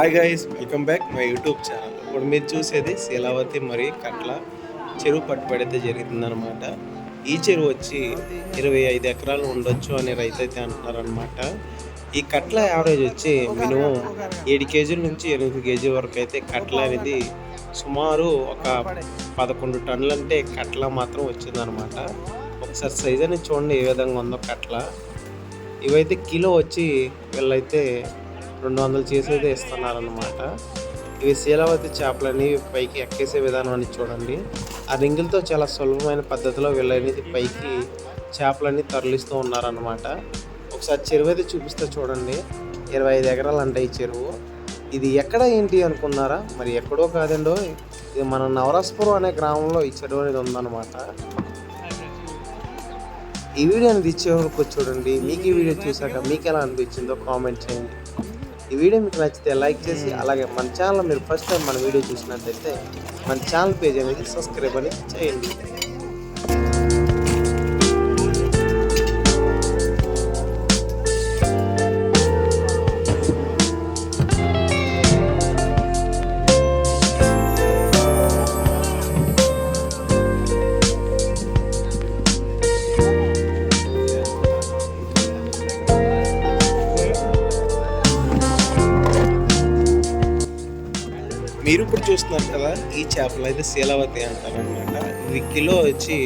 Hi guys welcome back my YouTube channel ఇప్పుడు మీరు చూసేది శీలావతి మరియు కట్ల చెరువు పట్టుబడితే జరిగిందనమాట ఈ చెరువు వచ్చి ఇరవై ఐదు ఎకరాలు ఉండొచ్చు అని రైతు అయితే అంటున్నారనమాట ఈ కట్ల యావరేజ్ వచ్చి మినిమం ఏడు కేజీల నుంచి ఎనిమిది కేజీ వరకు అయితే కట్ల అనేది సుమారు ఒక పదకొండు టన్నులు అంటే కట్ల మాత్రం వచ్చిందనమాట ఒకసారి సైజ్ అనేది చూడండి ఏ విధంగా ఉందో కట్ల. ఇవైతే కిలో వచ్చి వీళ్ళైతే రెండు వందలు చేసేది ఇస్తున్నారనమాట ఇవి శీలావతి చేపలని పైకి ఎక్కేసే విధానం అని చూడండి. ఆ రింగులతో చాలా సులభమైన పద్ధతిలో వీళ్ళనేది పైకి చేపలన్నీ తరలిస్తూ ఉన్నారనమాట ఒకసారి చెరువు అయితే చూపిస్తే చూడండి. ఇరవై ఐదు ఎకరాలు అంటే ఈ చెరువు. ఇది ఎక్కడ ఏంటి అనుకున్నారా? మరి ఎక్కడో కాదండో. ఇది మన నవరాస్పురం అనే గ్రామంలో ఈ చెరువు అనేది ఉందన్నమాట. ఈ వీడియో అనేది ఇచ్చే వరకు చూడండి. మీకు ఈ వీడియో చూసాక మీకు ఎలా అనిపించిందో కామెంట్ చేయండి. ఈ వీడియో మీకు నచ్చితే లైక్ చేసి అలాగే మన ఛానల్ మీరు ఫస్ట్ టైం మన వీడియో చూసినట్లయితే మన ఛానల్ పేజ్ అనేది సబ్స్క్రైబ్ అని చేయండి. మీరు ఇప్పుడు చూస్తున్నారు కదా ఈ చేపలు అయితే శీలావతి అంటారనమాట. ఇది కిలో వచ్చి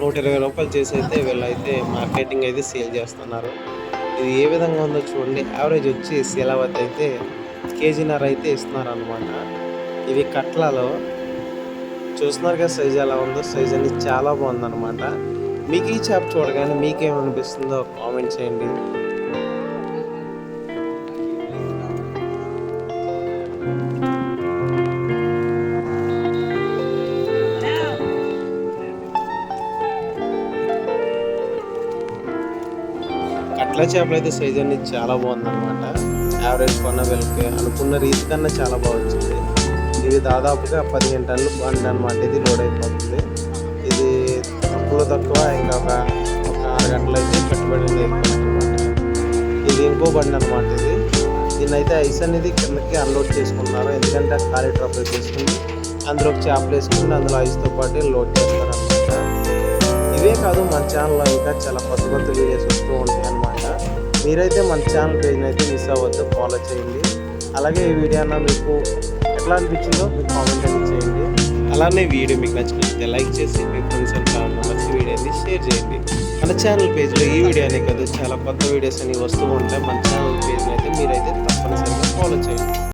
నూట ఇరవై రూపాయలు చేసి అయితే వీళ్ళైతే మార్కెటింగ్ అయితే సేల్ చేస్తున్నారు. ఇది ఏ విధంగా ఉందో చూడండి. యావరేజ్ వచ్చి శీలావతి అయితే కేజీన్నర అయితే ఇస్తున్నారు అనమాట ఇవి కట్లలో చూస్తున్నారు కదా సైజ్ ఎలా ఉందో సైజ్ అనేది చాలా బాగుందన్నమాట మీకు ఈ చేప చూడగానే మీకేమనిపిస్తుందో కామెంట్ చేయండి. కట్ల చేపలు అయితే సైజ్ అనేది చాలా బాగుందన్నమాట. యావరేజ్ కొన్న వీళ్ళకి అనుకున్న రీతి కన్నా చాలా బాగుంది ఇది దాదాపుగా పదిహేను టన్నులు బండి అనమాట ఇది లోడ్ అయిపోతుంది. ఇది తక్కువలో తక్కువ ఇంకా ఒక ఒక ఆరు గంటలు అయితే పెట్టుబడి ఇది ఇంకో బండి అనమాట ఇది. దీన్ని అయితే ఐస్ అనేది కిందకి అన్లోడ్ చేసుకుంటున్నారు. ఎందుకంటే ఖాళీ ట్రప్ చేసుకుని అందులో చేపలు వేసుకుని అందులో ఐస్తో పాటు లోడ్ చేస్తారు ఇవే కాదు మన ఛానల్లో ఇంకా చాలా కొత్త కొత్త వీడియోస్ వస్తూ ఉంటాయి అన్నమాట. మీరైతే మన ఛానల్ పేజ్ని అయితే మిస్ అవ్వద్దు ఫాలో చేయండి. అలాగే ఈ వీడియో అన్న మీకు ఎట్లా అనిపించిందో మీరు కామెంట్ అనేది చేయండి. అలానే వీడియో మీకు నచ్చినట్లయితే లైక్ చేసి మీ ఫ్రెండ్స్ అండ్ ఫ్యామిలీ మంచి వీడియోని షేర్ చేయండి. మన ఛానల్ పేజ్లో ఈ వీడియో అనే కాదు చాలా కొత్త వీడియోస్ అనేవి వస్తూ ఉంటాయి. మన ఛానల్ పేజ్ని అయితే మీరైతే తప్పనిసరిగా ఫాలో చేయండి.